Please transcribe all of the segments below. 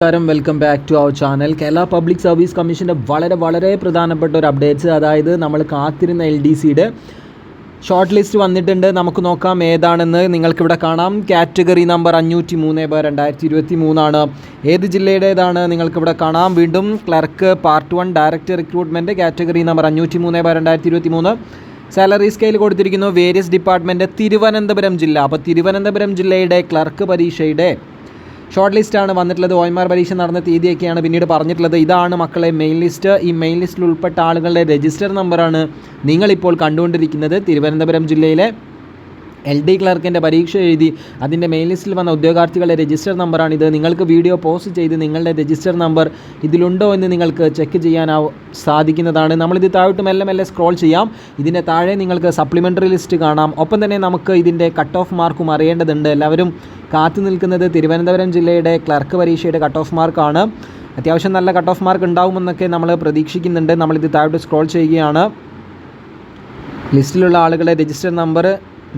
നമസ്കാരം. Welcome back to our channel Kerala public service കമ്മീഷന്റെ വളരെ വളരെ പ്രധാനപ്പെട്ട ഒരു അപ്ഡേറ്റ്സ് അതായത് നമ്മൾ കാത്തിരുന്ന എൽ ഡി സിയുടെ ഷോർട്ട് ലിസ്റ്റ് വന്നിട്ടുണ്ട്. നമുക്ക് നോക്കാം ഏതാണെന്ന് നിങ്ങൾക്കിവിടെ കാണാം. കാറ്റഗറി നമ്പർ അഞ്ഞൂറ്റി മൂന്ന് ബൈ രണ്ടായിരത്തി ഇരുപത്തി മൂന്നാണ് ഏത് ജില്ലയുടേതാണ് നിങ്ങൾക്കിവിടെ കാണാം. വീണ്ടും clerk part one director recruitment category number അഞ്ഞൂറ്റി മൂന്ന് ബൈ രണ്ടായിരത്തി ഇരുപത്തി മൂന്ന് സാലറി സ്കെയിൽ കൊടുത്തിരിക്കുന്നു. വേരിയസ് ഡിപ്പാർട്ട്മെന്റ് തിരുവനന്തപുരം ജില്ല. അപ്പോൾ തിരുവനന്തപുരം ജില്ലയുടെ ക്ലർക്ക് പരീക്ഷയുടെ ഷോർട്ട് ലിസ്റ്റാണ് വന്നിട്ടുള്ളത്. ഒ എം ആർ പരീക്ഷ നടന്ന തീയതിയൊക്കെയാണ് പിന്നീട് പറഞ്ഞിട്ടുള്ളത്. ഇതാണ് മക്കളെ മെയിൻ ലിസ്റ്റ് ഈ മെയിൻ ലിസ്റ്റിൽ ഉൾപ്പെട്ട ആളുകളുടെ രജിസ്റ്റർ നമ്പറാണ് നിങ്ങളിപ്പോൾ കണ്ടുകൊണ്ടിരിക്കുന്നത് തിരുവനന്തപുരം ജില്ലയിലെ എൽ ഡി ക്ലർക്കിന്റെ പരീക്ഷ എഴുതി അതിന്റെ മെയിൻ ലിസ്റ്റിൽ വന്ന ഉദ്യോഗാർത്ഥികളുടെ രജിസ്റ്റർ നമ്പറാണിത് നിങ്ങൾക്ക് വീഡിയോ പോസ്റ്റ് ചെയ്ത് നിങ്ങളുടെ രജിസ്റ്റർ നമ്പർ ഇതിലുണ്ടോ എന്ന് നിങ്ങൾക്ക് ചെക്ക് ചെയ്യാനാവും സാധിക്കുന്നതാണ്. നമ്മളിത് താഴോട്ട് മെല്ലെ മെല്ലെ സ്ക്രോൾ ചെയ്യാം. ഇതിന്റെ താഴെ നിങ്ങൾക്ക് സപ്ലിമെന്ററി ലിസ്റ്റ് കാണാം. ഒപ്പം തന്നെ നമുക്ക് ഇതിന്റെ കട്ട് ഓഫ് മാർക്കും അറിയേണ്ടതുണ്ട്. എല്ലാവരും കാത്തു നിൽക്കുന്നത് തിരുവനന്തപുരം ജില്ലയുടെ ക്ലർക്ക് പരീക്ഷയുടെ കട്ട് ഓഫ് മാർക്കാണ് അത്യാവശ്യം നല്ല കട്ട് ഓഫ് മാർക്ക് ഉണ്ടാവുമെന്നൊക്കെ നമ്മൾ പ്രതീക്ഷിക്കുന്നുണ്ട്. നമ്മളിത് താഴോട്ട് സ്ക്രോൾ ചെയ്യുകയാണ്. ലിസ്റ്റിലുള്ള ആളുകളുടെ രജിസ്റ്റർ നമ്പർ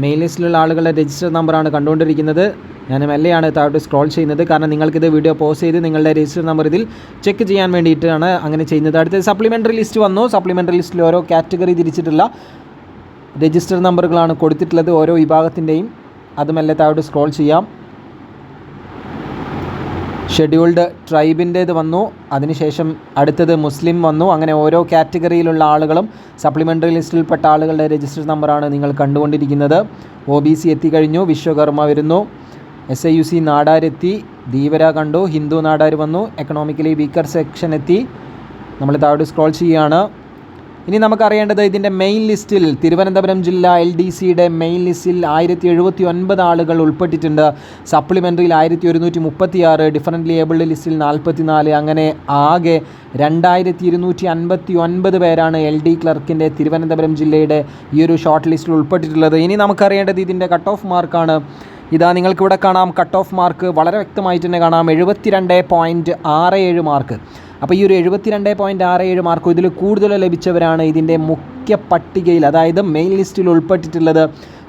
മെയിൻ ലിസ്റ്റിലുള്ള ആളുകളുടെ രജിസ്റ്റർ നമ്പറാണ് കണ്ടുകൊണ്ടിരിക്കുന്നത്. ഞാൻ മെല്ലെയാണ് താഴോട്ട് സ്ക്രോൾ ചെയ്യുന്നത്. കാരണം നിങ്ങൾക്കിത് വീഡിയോ പോസ് ചെയ്ത് നിങ്ങളുടെ രജിസ്റ്റർ നമ്പർ ഇതിൽ ചെക്ക് ചെയ്യാൻ വേണ്ടിയിട്ടാണ് അങ്ങനെ ചെയ്യുന്നത്. അടുത്തത് സപ്ലിമെന്ററി ലിസ്റ്റ് വന്നു. സപ്ലിമെന്ററി ലിസ്റ്റിൽ ഓരോ കാറ്റഗറി തിരിച്ചിട്ടുള്ള രജിസ്റ്റർ നമ്പറുകളാണ് കൊടുത്തിട്ടുള്ളത് ഓരോ വിഭാഗത്തിന്റെയും. അത് മെല്ലെ താഴോട്ട് സ്ക്രോൾ ചെയ്യാം. ഷെഡ്യൂൾഡ് ട്രൈബിന്റേത് വന്നു. അതിനുശേഷം അടുത്തത് മുസ്ലിം വന്നു. അങ്ങനെ ഓരോ കാറ്റഗറിയിലുള്ള ആളുകളും സപ്ലിമെന്ററി ലിസ്റ്റിൽപ്പെട്ട ആളുകളുടെ രജിസ്റ്റർ നമ്പറാണ് നിങ്ങൾ കണ്ടുകൊണ്ടിരിക്കുന്നത്. ഒ ബി സി എത്തിക്കഴിഞ്ഞു. വിശ്വകർമ്മ വരുന്നു. എസ് ഐ യു സി നാടാരെത്തി. ധീവര കണ്ടു. ഹിന്ദു നാടാർ വന്നു. എക്കണോമിക്കലി വീക്കർ സെക്ഷൻ എത്തി. നമ്മൾ താഴോട്ട് സ്ക്രോൾ ചെയ്യുകയാണ്. ഇനി നമുക്കറിയേണ്ടത് ഇതിന്റെ മെയിൻ ലിസ്റ്റിൽ തിരുവനന്തപുരം ജില്ല എൽ ഡി സിയുടെ മെയിൻ ലിസ്റ്റിൽ ആയിരത്തി എഴുപത്തി ഒൻപത് ആളുകൾ ഉൾപ്പെട്ടിട്ടുണ്ട്. സപ്ലിമെന്ററിയിൽ ആയിരത്തി ഒരുന്നൂറ്റി മുപ്പത്തി ആറ് ഡിഫറന്റ്ലി ഏബിൾഡ് ലിസ്റ്റിൽ നാൽപ്പത്തി നാല് അങ്ങനെ ആകെ രണ്ടായിരത്തി ഇരുന്നൂറ്റി അൻപത്തി ഒൻപത് പേരാണ് എൽ ഡി ക്ലർക്കിന്റെ തിരുവനന്തപുരം ജില്ലയുടെ ഈ ഒരു ഷോർട്ട് ലിസ്റ്റിൽ ഉൾപ്പെട്ടിട്ടുള്ളത്. ഇനി നമുക്കറിയേണ്ടത് ഇതിന്റെ കട്ട് ഓഫ് മാർക്കാണ് ഇതാ നിങ്ങൾക്കിവിടെ കാണാം കട്ട് ഓഫ് മാർക്ക് വളരെ വ്യക്തമായിട്ട് തന്നെ കാണാം. എഴുപത്തി രണ്ട് പോയിന്റ് ആറ് ഏഴ് മാർക്ക് അപ്പോൾ ഈ ഒരു എഴുപത്തിരണ്ട് പോയിന്റ് ആറ് ഏഴ് മാർക്കും ഇതിൽ കൂടുതൽ ലഭിച്ചവരാണ് ഇതിന്റെ മുഖ്യ പട്ടികയിൽ അതായത് മെയിൻ ലിസ്റ്റിൽ ഉൾപ്പെട്ടിട്ടുള്ളത്.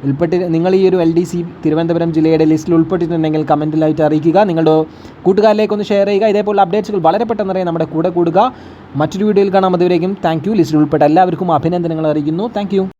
ഉൾപ്പെട്ടി നിങ്ങൾ ഈ ഒരു എൽ ഡി സി തിരുവനന്തപുരം ജില്ലയുടെ ലിസ്റ്റിൽ ഉൾപ്പെട്ടിട്ടുണ്ടെങ്കിൽ കമന്റിലായിട്ട് അറിയിക്കുക. നിങ്ങളുടെ കൂട്ടുകാരിലേക്ക് ഒന്ന് ഷെയർ ചെയ്യുക. ഇതേപോലെ അപ്ഡേറ്റ്സുകൾ വളരെ പെട്ടെന്ന് അറിയാം നമ്മുടെ കൂടെ കൂടുക. മറ്റൊരു വീഡിയോയിൽ കാണാം. അതുവരേക്കും താങ്ക് ലിസ്റ്റിൽ ഉൾപ്പെട്ട എല്ലാവർക്കും അഭിനന്ദനങ്ങൾ അറിയിക്കുന്നു. താങ്ക്